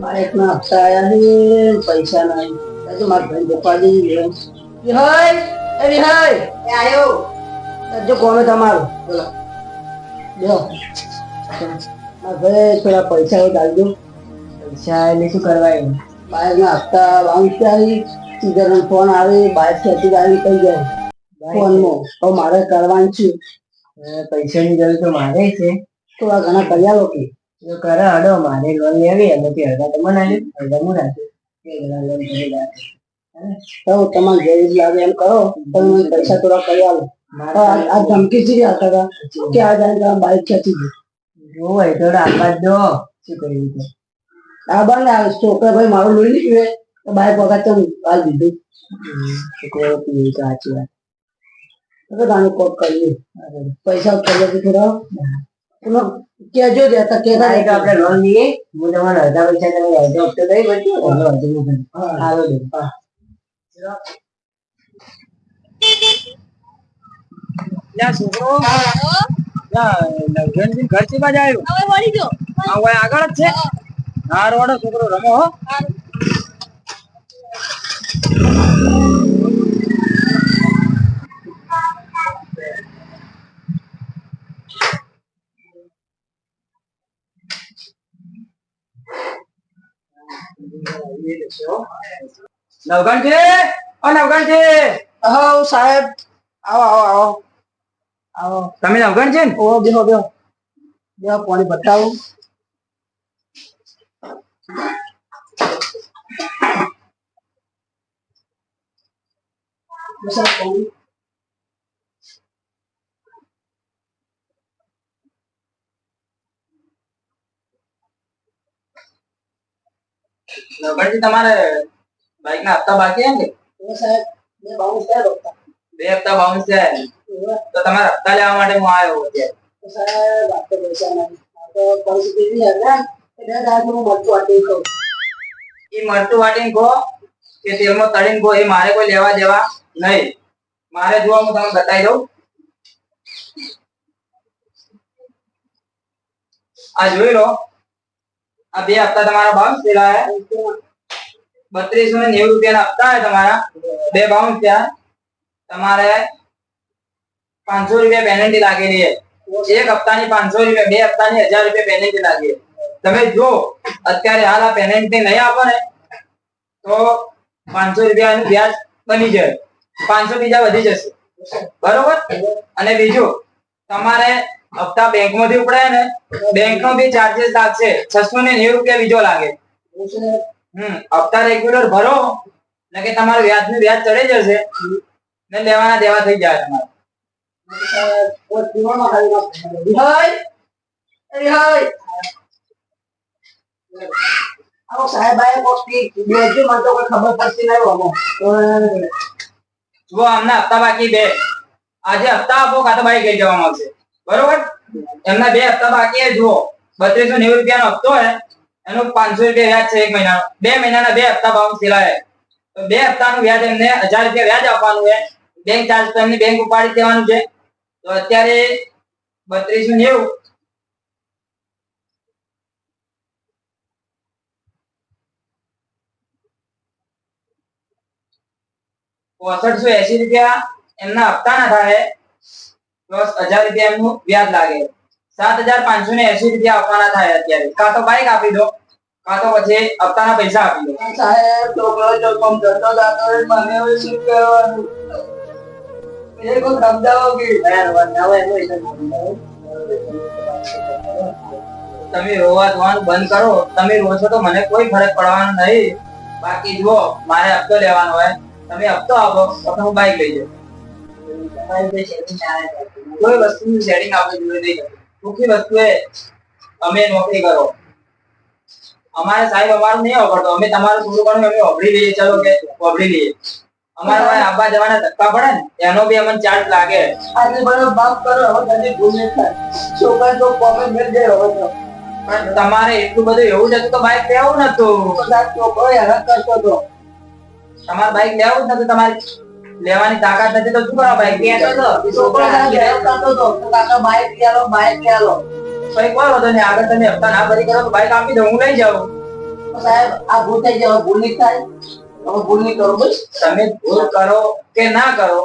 Bike ના હપ્તા આવ્યા છે, પૈસા નહીં તો મારા ભાઈ ગોપાલ જઈ ગયો વિહય, એ વિહય. એ આયો. જો કોમે તમારું. બોલો. જો મારા ભાઈ, થોડા પૈસા ચાલજો પૈસા એટલે શું કરવા એમ બાઈક ના હપ્તા બાઉન્સ આવી સીધા ફોન આવે બાઈક ખેતી ગાડી કઈ જાય. ફોનમાં. મારે કરવાનું છે. પૈસાની જરૂર તો મારે છે. થોડા ઘણા કર્યા લોકો જો કરે હડો મારે લોન લેવી એમાંથી અડધા તો મને આલ્યું, અડધા હું રાખ્યું. એ લોન કરી રાખે. તો તમારે ગરીબ લાગે એમ કરો તમે પૈસા થોડા કરી મારા આ ધમકી જ આપતા હતા કે આ જાય તમે બાઈક ખેંચી દે જો હોય તો આપવા દો. શું કર્યું તો આ બંધ આવે છોકરા ભાઈ મારું લોહી નીકળે તો બાઈક વગર તો હાલ દીધું. છોકરો પીવું તો સાચી વાત. તો તાનું કોક કરીએ પૈસા કરી થોડા. તમે કેજો જ હતા કે તારીખ આપણે લોન લઈએ. હું તમારે અડધા પૈસા તમે અડધો હપ્તો દઈ બધું અડધો અડધો હાલો બેન. લ્યા છોકરો. લ્યા ઘરથી બાજ આવ્યો હવે વળી ઓય આગળ જ છે. હાર વાળો છોકરો રમો હો. નવગણજી ઓ નવગણજી હા સાહેબ આવો આવો આવો આવો તમે નવગણજી ને ઓ બેહો બેહો બેહો પાણી બતાવું બેસો પાણી. નવગણજી તમારે? બાઈક ના હપ્તા બાકી હે ને? બે થયા હપ્તા. બાઉન્સ છે તો તમારે હપ્તા લેવા માટે હું આવ્યો એ મરતું વાટીને કહો કે તેલમાં તળીને કહો એ મારે કોઈ લેવા દેવા નહીં. મારે જોવા હું તમને બતાવી દઉં. આ જોઈ લો. આ બે હપ્તા તમારા બાઉન્સ થયેલા બત્રીસો ને નેવું રૂપિયાના હપ્તા હે તમારા. બે બાઉન્સ થયા. તમારે પાંચસો રૂપિયા પેનલ્ટી લાગેલી એક હપ્તાની પાંચસો રૂપિયા, બે હપ્તાની હજાર રૂપિયા પેનલ્ટી લાગી તમે જો, અત્યારે હાલ આ પેનલ્ટી નહીં આપો ને, તો પાંચસો રૂપિયાનું વ્યાજ બની જાય. પાંચસો બીજા વધી જશે. બરોબર? અને બીજું, તમારે હપ્તા બેંકમાંથી ઉપડાય ને બેંક નો બી ચાર્જેસ લાગશે. છસો ને નેવું રૂપિયા બીજો લાગે. હમ, હપ્તા રેગ્યુલર ભરો, ને કે તમારું વ્યાજનું વ્યાજ ચડી જશે ને લેવાના દેવા થઈ જાય તમારે. સાહેબ ખબર પડતી. જુઓ, આમના હપ્તા બાકી બે આજે હપ્તા આપો, કાં તો બાઈક જવામાં આવશે. બરોબર? એમના બે હપ્તા બાકી જુઓ. બત્રીસો નેવું રૂપિયાનો હપ્તો હે એનું પાંચસો રૂપિયા વ્યાજ છે એક મહિનાનો. બે મહિનાના બે હપ્તા બાઉન્સ થયેલા તો બે હપ્તાનું વ્યાજ એમને હજાર રૂપિયા વ્યાજ આપવાનું છે. બેંક ચાર્જ તો એમની બેંક ઉપાડી દેવાનું છે. તો અત્યારે બત્રીસો નેવું. પોસઠસો એસી રૂપિયા એમના હપ્તાના થાય. હજાર રૂપિયા એમનું વ્યાજ લાગે. સાત હજાર પાંચસો ને એસી રૂપિયા આપવાના થાય અત્યારે. કાં તો બાઇક આપી દો કાં તો પછી હપ્તાના પૈસા આપી દો. સાહેબ છોકરો જો કોમ ધંધો મને હવે શું કહેવાનું? એ કોક સમજાવો કે તમે રોવા ધોવાનું બંધ કરો. તમે રોશો તો મને કોઈ ફરક પડવાનો નહીં. બાકી જુઓ મારે હપ્તો લેવાનો હોય. તમે હપ્તો આપો તો હું બાઈક લઈ જાઉં કોઈ વસ્તુનું સેટિંગ આપણે જોઈએ નહીં ટૂંકી વસ્તુ એ અમે નોકરી કરો. અમારે સાહેબ અમારું નહીં ઓગળતો અમે તમારું થોડું ઘણું અમે ઓગળી લઈએ. ચલો કે ઓગળી લઈએ. અમારે આવવા જવાના ધક્કા પડે ને એનો બી અમને ચાર્જ લાગે. આજે બરો બાપ કરો હવે તને ભૂલ નહીં થાય. છોકરા તો કોમેન્ટ કરી જાય હવે તો. પણ તમારે એટલું બધું એવું જ હતું તો બાઈક લેવું નતું. કદાચ તો કોઈ હરકત કરતો. હતો તમારે બાઈક લેવું જ નતું તમારે. લેવાની તાકાત નથી તો શું કરવા ભાઈ? કહેતો તો છોકરો કરતો તો કાકા બાઈક લે લો બાઈક લે લો કઈ કોઈ વાંધો નહીં આગળ તમે હપ્તા ના ભરી કરો તો બાઈક આપી દઉં હું લઈ જાઉં. સાહેબ આ ભૂલ થઈ જાય ભૂલ નહીં થાય. હવે ભૂલ નહીં કરો બસ. તમે ભૂલ કરો કે ના કરો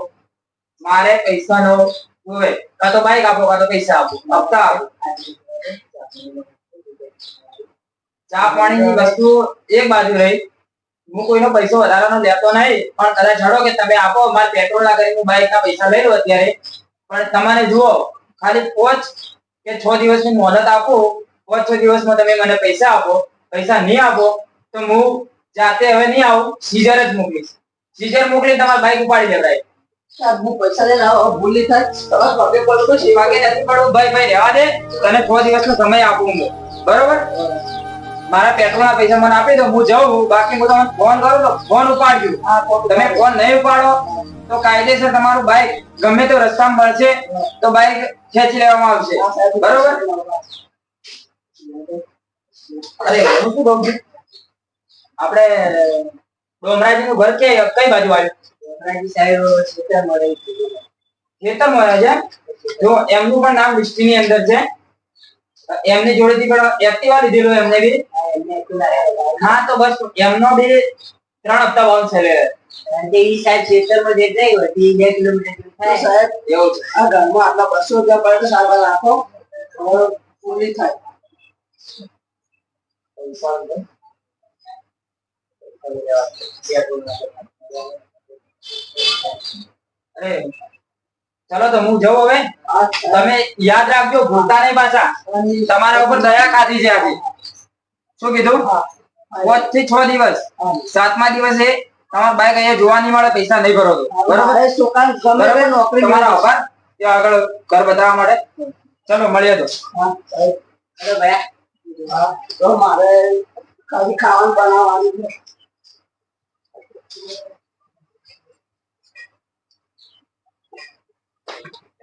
મારે પૈસાનો જોવે કાં તો બાઈક આપો કાં તો પૈસા આપો. હપ્તા આપો. ચા પાણીની વસ્તુ એક બાજુ રહી. હું કોઈનો પૈસો વધારાનો લેતો નહીં પણ કદાચ જડો કે તમે આપો મારે પેટ્રોલ ના કરી હું બાઈક ના પૈસા લઈ લઉં અત્યારે. પણ તમારે જુઓ ખાલી પાંચ કે છ દિવસની મોહલત આપો પાંચ છ દિવસમાં તમે મને પૈસા આપો પૈસા નહીં આપો તો હું જાતે હવે નહીં આવું સીઝર જ મોકલીશ. સીઝર મોકલી તમારે બાઈક ઉપાડી સાહેબ હું પૈસા લઈને આવો ભૂલી થાય તમારે પગે પડો વાગે નથી પડવું? ભાઈ ભાઈ રહેવા દે. તને છ દિવસનો સમય આપું હું. બરોબર? મારા પેટ્રોલ ના પૈસા મને આપી દો હું જઉં બાકી હું તમને ફોન કરું તો ફોન ઉપાડજો. તમે ફોન નહીં ઉપાડો તો કાયદેસર તમારું બાઈક ગમે તો રસ્તામાં મળશે તો બાઇક ખેંચી લેવામાં આવશે. બરોબર? અરે હું શું કહું? આપણે ડોમરાજી નું ઘર કે કઈ બાજુ આવ્યું? ડોમરાજી સાહેબ ખેતર મળે છે. ખેતરમાં છે? જો એમનું પણ નામ લિસ્ટની અંદર છે. એમની જોડેથી પણ એક્ટિવા લીધેલું એમને બી. હા તો બસ. એમનો બી ત્રણ હપ્તા બાઉન્સ થયેલો કારણ ઈ સાહેબ ખેતરમાં જે ગઈ હોય તે બે કિલોમીટર થાય. સાહેબ એવું છે. આ ઘરમાં આટલા બસો રૂપિયા પડે તો સાહેબ રાખો. પૂરી થાય. અરે ચલો તો હું જઉં હવે. તમે યાદ રાખજો ભૂલતા નહીં પાછા. તમારા ઉપર દયા ખાધી છે આજે. શું કીધું? પાંચથી છ દિવસ. સાતમા દિવસે તમારા બાઈક અહીંયા જોવા નહીં મળે પૈસા નહીં ભરો બરોબર? નોકરી તમારા આભાર ત્યાં આગળ ઘર બતાવવા માટે ચલો મળીએ તો. અરે ભાઈ. તો મારે ખાવાનું બનાવવાનું છે.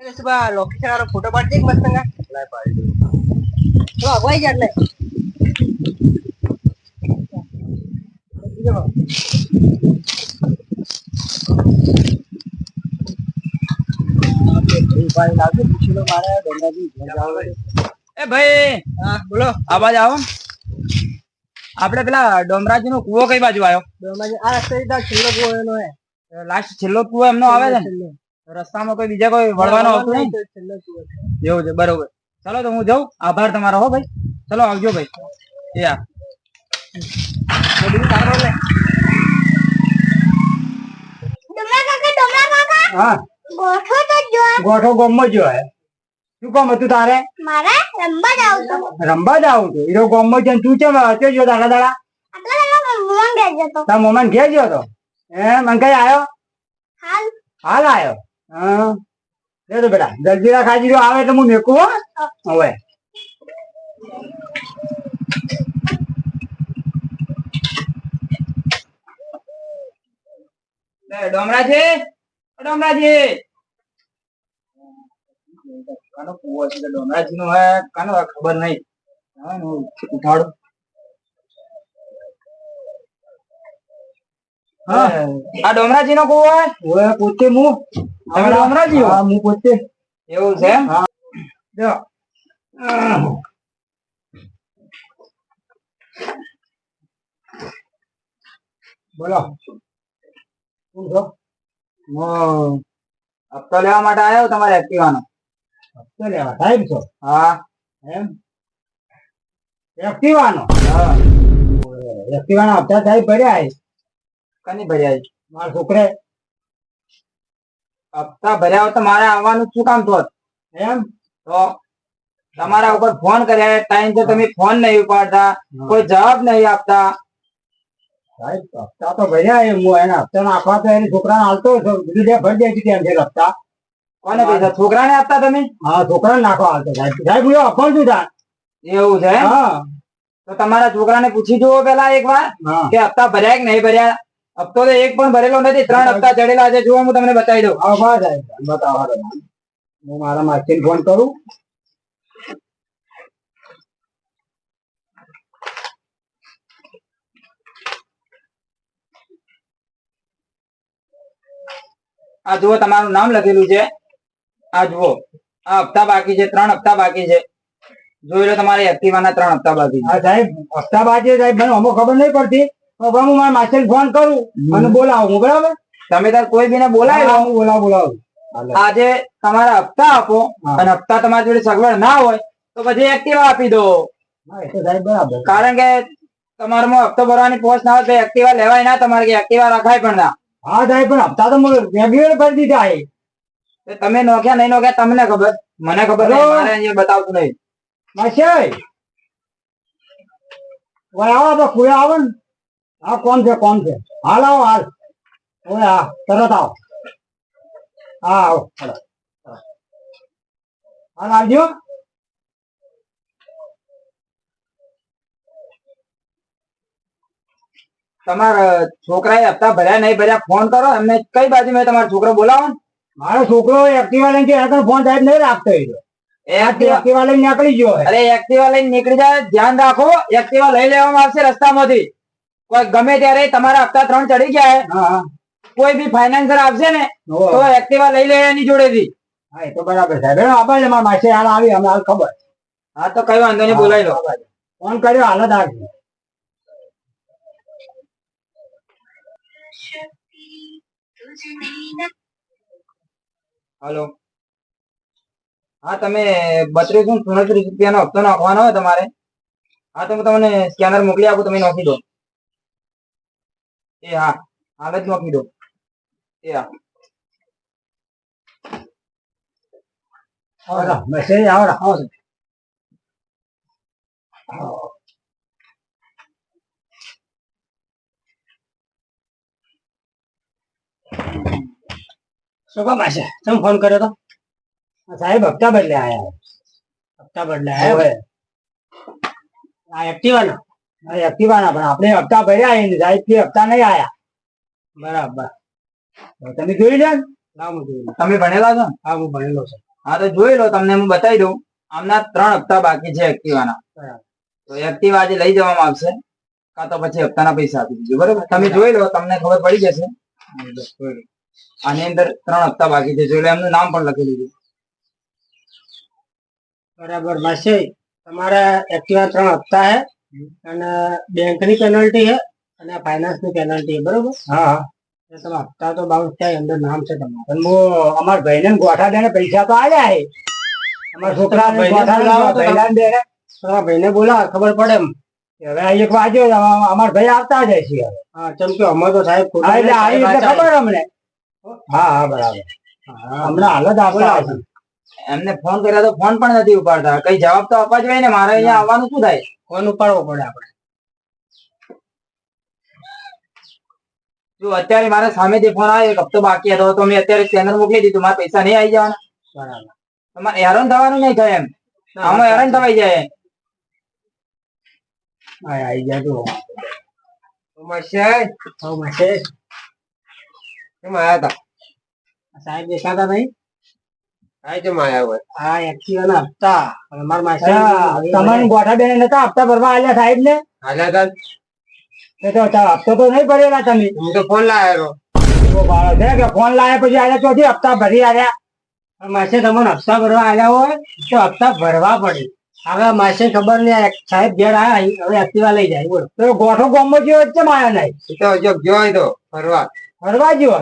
એટલે શું બા લોકેશન વાળો ફોટો પાડી દે મસ્ત અંગા લાય પાડી દે તો અગવાઈ જા એટલે. ભાઈ લાગે પૂછી લો મારે ડોંગાજી ઘર જવા એ ભાઈ હા બોલો. બાજુ આવો. આપડે પેલા ડોમરાજી નો કુવો કઈ બાજુ આવ્યો ડોમરાજી આ રસ્તે છેલ્લો કુવો એનો લાસ્ટ છેલ્લો કુવો એમનો આવે છે છેલ્લો. રસ્તામાં કોઈ બીજા કોઈ વળવાનો આવતું નહીં. એવું છે બરોબર. ચલો તો હું જાઉં. આભાર તમારો હો ભાઈ. ચલો આવજો ભાઈ. એ હા તો બીજું તારો લે ડોમરા કાકા ડોમરા કાકા. હા. ગોઠો તો જો ગોઠો ગોમમાં જ શું કામ હતું તારે? મારે રમવા જાવ તો રમવા જ આવું છું હીરો ગોમમાં જઈને તું કેમ હતો જો દાડા? દાડા જતો ઘેર હે મને કઈ હાલ. હાલ આવ્યો હા? તો બેટા જલ્દી ખાજી આવે તો હું મેકું હો. હવે. ડોમરા ડોમરાજી? ઓ છે કાનો છે ડોમરાજી નો હે? કાનો ખબર નહીં. ઉઠાડું. આ ડોમરાજી નો કુવો હોય પોતે હું તમે ડોમરાજી હા હું પોતે. એવું છે? જો. બોલો. શું છો? હું. હપ્તો લેવા માટે આવ્યો તમારે એક્ટિવાનો? હપ્તો લેવા. સાહેબ છો? હા. એમ? એક્ટિવાનો? હા. એક્ટિવાના હપ્તા સાહેબ ભર્યા કની ભર્યા મારા છોકરે? હપ્તા ભર્યા તો મારે આવવાનું શું કામ થોત એમ? તો તમારા ઉપર ફોન કર્યા ટાઈમ તો તમે ફોન નહીં ઉપાડતા કોઈ જવાબ નહીં આપતા. સાહેબ હપ્તા તો ભર્યા એમ હું એને હપ્તા આપવા તો એને છોકરાને હાલતો બીજું ભરી દે એમ છે હપ્તા. કોને પૈસા? છોકરાને આપતા તમે? હા છોકરાને નાખવા હાલતો સાહેબ સાહેબ હું અફળ છું તાર એવું છે? હા. તો તમારા છોકરાને પૂછી જુઓ પેલા એક વાર કે હપ્તા ભર્યા કે નહીં ભર્યા? હપ્તો તો એક પણ ભરેલો નથી ત્રણ હપ્તા ચડેલા છે જુઓ હું તમને બતાવી દઉં બસ સાહેબ બતાવો. હું મારા માસીને ફોન કરું આ જુઓ તમારું નામ લખેલું છે આ જુઓ આ હપ્તા બાકી છે ત્રણ હપ્તા બાકી છે જોઈ લો તમારી એક્ટિવાના ત્રણ હપ્તા બાકી હા સાહેબ હપ્તા બાકી સાહેબ મને અમુક ખબર નહીં પડતી. હવે હું મારા માસ્ટર ફોન કરું અને બોલાવું હું બરાબર? તમે તાર કોઈ બીને બોલાવી હું બોલાવું બોલાવું. આજે તમારા હપ્તા આપો અને હપ્તા તમારી જોડે સગવડ ના હોય તો પછી એક્ટિવા આપી દો. કારણ કે તમારામાં હપ્તો ભરવાની પોસ્ટ ના હોય તો એક્ટિવા લેવાય ના તમારે કે એક્ટિવા રખાય પણ ના. હા સાહેબ પણ હપ્તા તો રેગ્યુલર ભરી દીધા એ. તમે નોખ્યા નહીં નોખ્યા તમને ખબર. મને ખબર નહીં મારે અહીંયા બતાવતું નહીં. માસ્ટર વાય આવો તો ખુલે આવો ને. હા કોણ છે કોણ છે? હાલ આવો હાલ. ઓય હા તરત આવો. હા આવો હાલો. હાલ આવજો. તમારા છોકરાએ હપ્તા ભર્યા નહીં ભર્યા ફોન કરો. એમને કઈ બાજુ મેં તમારો છોકરો બોલાવો મારો છોકરો એક્ટિવા લઈને ગયો એને ફોન સાહેબ નહીં રાખતો એ. એક્ટિવા લઈને નીકળી ગયો છે. અરે એક્ટિવા લઈને નીકળી જાય ધ્યાન રાખો. એક્ટિવા લઈ લેવામાં આવશે રસ્તામાંથી. કોઈ ગમે ત્યારે તમારા હપ્તા ત્રણ ચડી હા કોઈ બી ફાઇનાન્સર આવશે ને તો એક્ટિવા લઈ લે એની જોડેથી. હા એ તો બરાબર સાહેબ આપણે મારા માસે હાલ આવી અમે હાલ ખબર. હા તો કઈ વાંધો નહીં બોલાવી લો. ફોન કર્યો હાલ જ આવી. હાલો. હા તમે બત્રીસો સુડત્રીસ રૂપિયાનો હપ્તો નાખવાનો હોય તમારે. હા તો હું તમને સ્કેનર મોકલી આપું તમે નાખી દો. એ હા હાલ જ નાખી દો એ હા. મેસેજ આવો આવો શું કામ હશે તમે ફોન કર્યો તો? સાહેબ હપ્તા બદલે આયા હપ્તા બદલે આયા હોય આ એક્ટિવા નો? એક્ટિવાના પણ આપણે હપ્તા ભર્યા એને સાહેબ હપ્તા નહીં આયા. બરાબર. તમે જોઈ લો. તમે ભણેલા છો હા હું ભણેલો છું. હા તો જોઈ લો તમને હું બતાવી દઉં. આમના ત્રણ હપ્તા બાકી છે એક્ટિવાના. તો એક્ટિવા આજે લઈ જવામાં આવશે. કાં તો પછી હપ્તાના પૈસા આપી દીધો બરોબર? તમે જોઈ લો તમને ખબર પડી જશે. આની અંદર ત્રણ હપ્તા બાકી છે. જોઈ લો એમનું નામ પણ લખી દીધું. બરાબર માસે તમારા એક્ટિવા ત્રણ હપ્તા હે? અને બેંકની પેનલ્ટી હે અને ફાઇનાન્સની પેનલ્ટી છે બરોબર? હા. હા તમે હપ્તા તો બાઉન્સ થાય અંદર નામ છે તમારું. પણ હું અમારા ભાઈને ગોઠા દેને પૈસા તો આલ્યા હે અમારા છોકરા ગોઠા બોલાવો તો ભાઈલા દેને તમારા ભાઈને બોલા ખબર પડે એમ. હવે આ એક વાગ્યો અમાર ભાઈ આવતા જાય છે હવે. હા કેમ કે અમે તો સાહેબ ખોટા એટલે આવી એટલે ખબર અમને. હા હા બરાબર. હા, હમણાં હાલ જ આવતા હશે. એમને ફોન કર્યા તો ફોન પણ નથી ઉપાડતા. કઈ જવાબ તો આપવા જોઈએ ને મારે અહીંયા આવવાનું શું થાય? ફોન ઉપાડવો પડે આપણે. જો અત્યારે મારા સામેથી ફોન આવ્યો એક હપ્તો બાકી હતો તો મેં અત્યારે સ્કેનર મોકલી દીધું મારા પૈસા નહીં આવી જવાના. બરાબર. તમારે હેરાન થવાનું નહીં થાય એમ. આમાં હેરાન થવાઈ જાય આવી ગયા તો મશેજ હવ માસે કેમ આયા હતા? સાહેબ દેખાતા નહીં આય કેમ આયા હોય આ એક્ટિવા ના હપ્તા. ભરવા આલ્યા સાહેબ ને? હપ્તો તો નહીં ભરેલા તમે. હું તો ફોન લાવ્યો ફોન લાવ્યા પછી આલ્યા ચોથી હપ્તા ભરી આલ્યા. માસે તમને હપ્તા ભરવા આવ્યા હોય તો હપ્તા ભરવા પડે. હવે માસે ખબર નઈ આ સાહેબ ઘેર આયા હવે એક્ટિવા લઈ જાય બોલો. તો ગોઠો ગોમો જેવો છે માયા નહીં તો જો ગયો તો ફરવા ફરવા જેવો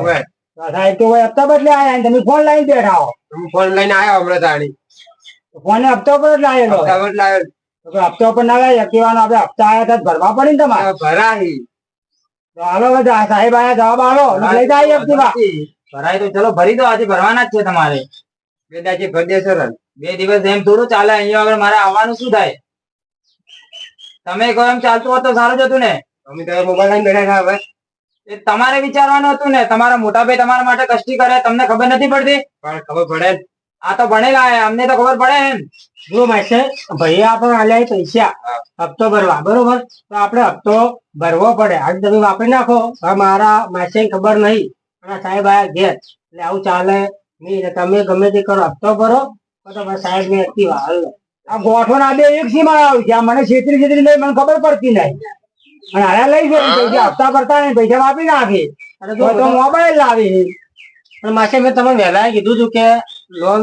હવે તો હવે હપ્તા બદલે આયા તમે ફોન લઈને બેઠા હો. હું ફોન લઈને આવ્યો હમણાં તાણી ફોન હપ્તા પર જ લાયેલો હપ્તા પર તો હપ્તા પર ના લાય એક્ટિવાનો આપણે હપ્તા આયા હતા ભરવા પડે ને તમારે? ભરાઈ તો હાલો સાહેબ આયા જવાબ અને લઈ જાય એક્ટિવા ભરાય તો ચલો ભરી દો આજે ભરવાના જ છે તમારે. બે દાજે ભરદેસર બે દિવસ એમ થોડું ચાલે અહીંયા આગળ મારે આવવાનું શું થાય? તમે કહો એમ ચાલતું હોત તો સારું જ હતું ને. અમે તો મોબાઈલ લઈને બેઠા હવે. એ તમારે વિચારવાનું હતું ને તમારા મોટા ભાઈ તમારા માટે કષ્ટી કરે તમને ખબર નથી પડતી? પણ ખબર પડે આ તો ભણેલા હે, અમને તો ખબર પડે એમ. જો માસે ભાઈ આપણે આલ્યા પૈસા. હપ્તો ભરવા બરોબર? તો આપણે હપ્તો ભરવો પડે. આજે તમે વાપરી નાખો. મારા માસે ખબર નહીં. અને સાહેબ આયા ઘેર. એટલે આવું ચાલે નહીં. તમે ગમે તે કરો હપ્તો ભરો. તો સાહેબ ને એક્ટિવા હાલ આ ગોઠવણ ના બે એક સીમા આવી ગયા મને છેતરી છેતરી લઈ મને ખબર પડતી નહીં. અને હારે લઈ ગયો પૈસા હપ્તા કરતા નહીં પૈસા વાપી નાખે. અને તો મોબાઈલ લાવી પણ માસે મેં તમને વહેલા કીધું હતું કે લોન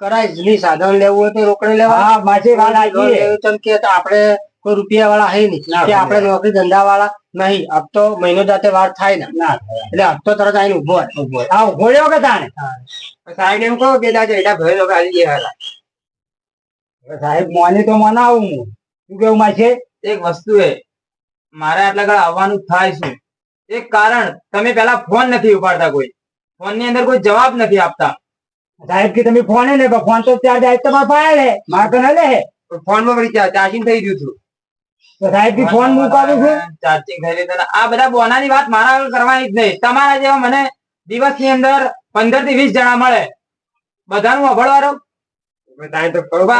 કરાય નહીં સાધન લેવું હોય તો રોકડે લેવા. હા માસી વાત લોન સાચી છે. લેવું તો કે આપણે કોઈ રૂપિયા વાળા હે નહીં. ના, કે આપણે નોકરી ધંધા વાળા નહીં હપ્તો મહિનો જાતે વાર થાય ને. એટલે હપ્તો તરત આવીને ઊભો ઊભો. હા ગોળ્યો કે તાને સાહેબ એમ કહો કે દાદા એના ભાઈ લોકો આવી ગયા સાહેબ મોને તો મનાવું હું. શું કેવું માસે? એક વસ્તુ એ મારે આટલા આગળ આવવાનું થાય છે એક કારણ તમે પેલા ફોન નથી ઉપાડતા કોઈ. ફોનની અંદર કોઈ જવાબ નથી આપતા. સાહેબ કે તમે ફોન ને ફોન તો ત્યાં જાય તમારે પાસે લે. મારે તો ના લે ફોનમાં વળી ચાર્જિંગ થઈ ગયું હતું. સાહેબ કે ફોન મુકાવું છું? ચાર્જિંગ થઈ ગયું આ બધા બોનાની વાત મારા આગળ કરવાની જ નહીં. તમારા જેવા મને દિવસની અંદર પંદરથી વીસ જણા મળે. બધાનું અભળવાનું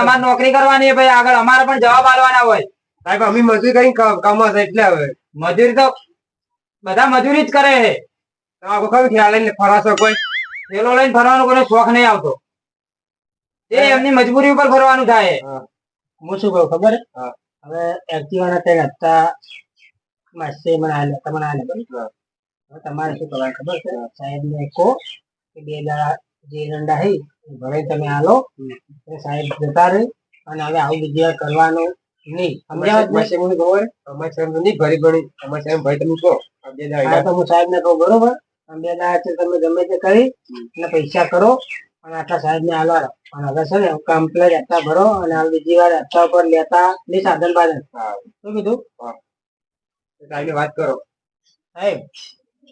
અમારે નોકરી કરવાની ભાઈ આગળ અમારે પણ જવાબ આલવાના હોય. સાહેબ અમે મજૂરી કરી કમાશે એટલે હવે. મજૂરી તો બધા મજૂરી જ કરે છે. તમારે કયું ખ્યાલ લઈને ફરાશો કોઈ થેલો લઈને ફરવાનો કોઈ શોખ નહીં આવતો. એ એમની મજબૂરી ઉપર ફરવાનું થાય. હું. શું કહું ખબર? હે? હવે એક્ટિવા ના હતા માસે મને આલે તમને આલે બરાબર? હવે તમારે શું કરવાનું ખબર છે? સાહેબ ને કહો કે બે દાડા જે રંડા હઈ ભરે તમે આલો. સાહેબ જતા રહી અને હવે આવું બીજી વાર કરવાનું નહીં. અમદાવાદ માસે મને ખબર? અમારે સાહેબ નહીં ભરી ભરી. અમારે સાહેબ ભાઈ તમે કહો. તો હું સાહેબ ને કહું બરોબર? બે છે તમે ગમે તે કરી અને પૈસા કરો અને આટલા સાહેબ ને હાલવા પણ હવે છે ને કમ્પ્લેટ હપ્તા ભરો અને આ બીજી વાર હપ્તા ઉપર લેતા નહીં સાધન બાધન. શું કીધું? સાહેબ વાત કરો. સાહેબ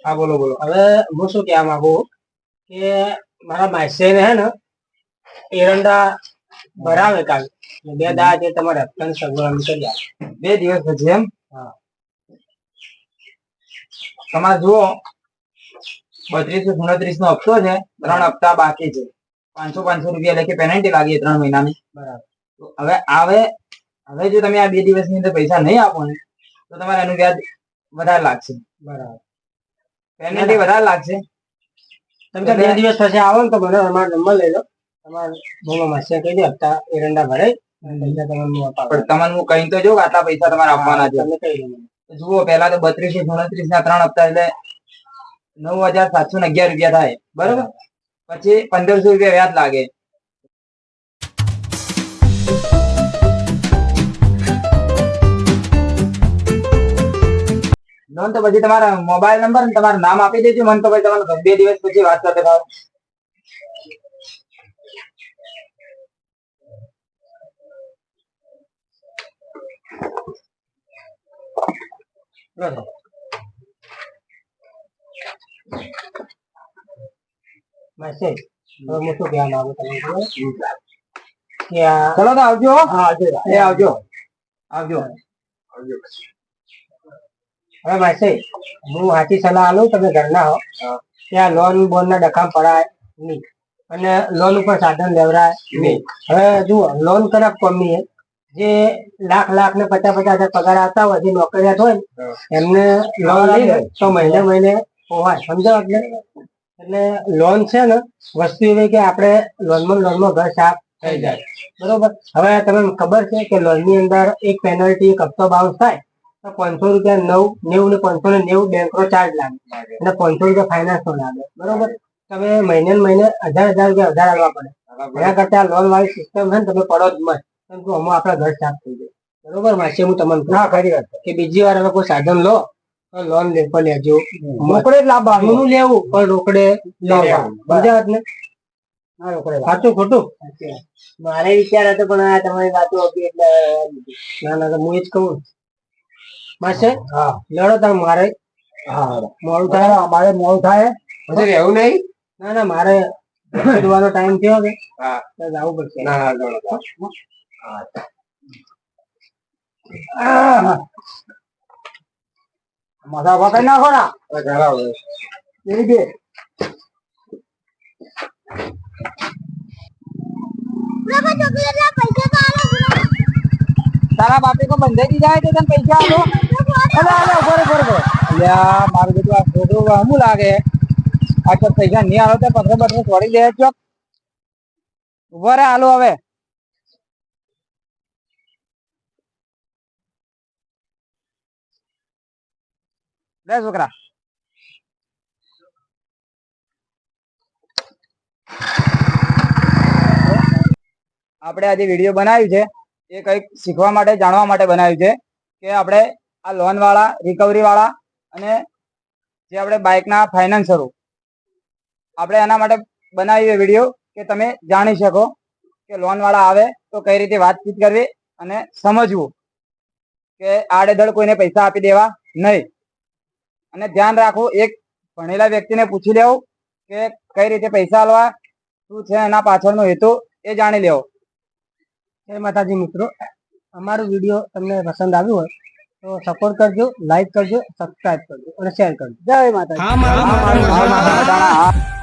હા બોલો બોલો. હવે હું શું કહેવા માંગુ કે મારા માસે ને હે ને એરંડા ભરાવે કાલ. બે દા છે તમારે હપ્તાની સગવડ કરી આપો. બે દિવસ પછી એમ? હા. તમારે જુઓ બત્રીસો સુડત્રીસ નો હપ્તો છે ત્રણ હપ્તા બાકી છે. પાંચસો પાંચસો રૂપિયા લેખે પેનલ્ટી લાગી ત્રણ મહિનાની. બરાબર. હવે આવે હવે જો તમે આ બે દિવસની અંદર પૈસા નહીં આપો ને તો તમારે એનું વ્યાજ વધારે લાગશે. બરાબર. પેનલ્ટી વધારે લાગશે. તમે બે દિવસ પછી આવો ને તો મને અમારો નંબર લઈ લો. તમારા બહુ માસે કહી દે હપ્તા એરંડા ભરાય. પણ તમને હું કહી તો જો આટલા પૈસા તમારે આપવાના છે. જુઓ પેલા તો બત્રીસો સુડત્રીસ ના ત્રણ હપ્તા એટલે નવ હજાર સાતસો ને અગિયાર રૂપિયા થાય. બરોબર? પછી પંદરસો રૂપિયા વ્યાજ લાગે. લોન તો પછી તમારા મોબાઈલ નંબર તમારું નામ આપી દેજો. મને તો પછી તમારે બે દિવસ પછી વાત કરતા થાવ બરાબર. માસે હવે હું શું કહેવા માંગુ તમને ચલો તો આવજો હા એ આવજો આવજો હવે માસે હું સાચી સલાહ આલું તમે ઘરના હો. ત્યાં લોન બોન ના ડખામ પડાય નહીં. અને લોન ઉપર સાધન લેવરાય નહીં. હવે જુઓ લોન કોમની છે. જે લાખ લાખ ને પચાસ પચાસ હજાર પગાર આવતા હોય જે નોકરિયાત હોય ને, એમને લોન તો મહિને મહિને પોહાય સમજો એટલે? એટલે લોન છે ને વસ્તુ એવી કે આપણે લોનમાં લોનમાં ઘર સાફ થઈ જાય. બરોબર? હવે તમને ખબર છે કે લોનની અંદર એક પેનલ્ટી એક હપ્તો બાઉન્સ થાય તો પાંચસો રૂપિયા નવ નેવું ને પાંચસો ને નેવું બેંક નો ચાર્જ લાગે. અને પાંચસો રૂપિયા ફાઇનાન્સ નો લાગે. બરોબર? તમે મહિને મહિને હજાર હજાર રૂપિયા વધારે આવવા પડે. એના કરતા લોન વાળી સિસ્ટમ છે ને તમે પડો જ મત. કેમ કે આમાં આપણા ઘર સાફ થઈ જાય. બરોબર માસી હું તમને. ના ખરી વાત કે બીજી વાર હવે કોઈ સાધન લો લોન લે પર લેજો. રોકડે લાવવાનું જૂનું લેવું પણ રોકડે લેવાનું સમજાવત ને? ના રોકડે સાચું ખોટું? મારે વિચાર હતો પણ આ તમારી વાતો હતી એટલે ના ના હું એ જ કહું. માસે હા લડો તમે મારે. હા મોડું થાય? અમારે મોડું થાય? પછી રહેવું નહીં? ના ના મારે ટાઈમ થયો હવે હા. જવું પડશે. ના આહ. મસા પકડી નાખો ના. જ ને. તારા બાપે કો બંધાઈ દીધા હોય તો તને પૈસા આપો. અલે અલે ઊભો રે, ઊભો. અલ્યા મારું બધું આ છોકરું હમું લાગે. આ તો પૈસા નહીં આવે તો પથરે પથરે છોડી દે ચોક ઊભો રે આલો હવે. બે છોકરા. આપણે આજે વીડિયો બનાવ્યું છે. એ કંઈક શીખવા માટે, જાણવા માટે બનાવ્યું છે કે આપણે આ લોનવાળા રિકવરીવાળા અને જે આપણે બાઇકના ફાઇનાન્સરો આપણે એના માટે બનાવ્યો વીડિયો કે તમે જાણી શકો કે લોનવાળા આવે તો કઈ રીતે વાતચીત કરવી અને સમજવું કે આડેધડ કોઈને પૈસા આપી દેવા નહીં. અને ધ્યાન રાખવું એક ભણેલા વ્યક્તિને પૂછી લેવું કે કઈ રીતે પૈસા આલવા શું છે એના પાછળનો હેતુ એ જાણી લેવો જય માતાજી મિત્રો અમારો વીડિયો તમને પસંદ આવ્યો હોય તો સપોર્ટ કરજો લાઈક કરજો સબસ્ક્રાઇબ કરજો અને શેર કરજો જય માતાજી હા, હા, હા.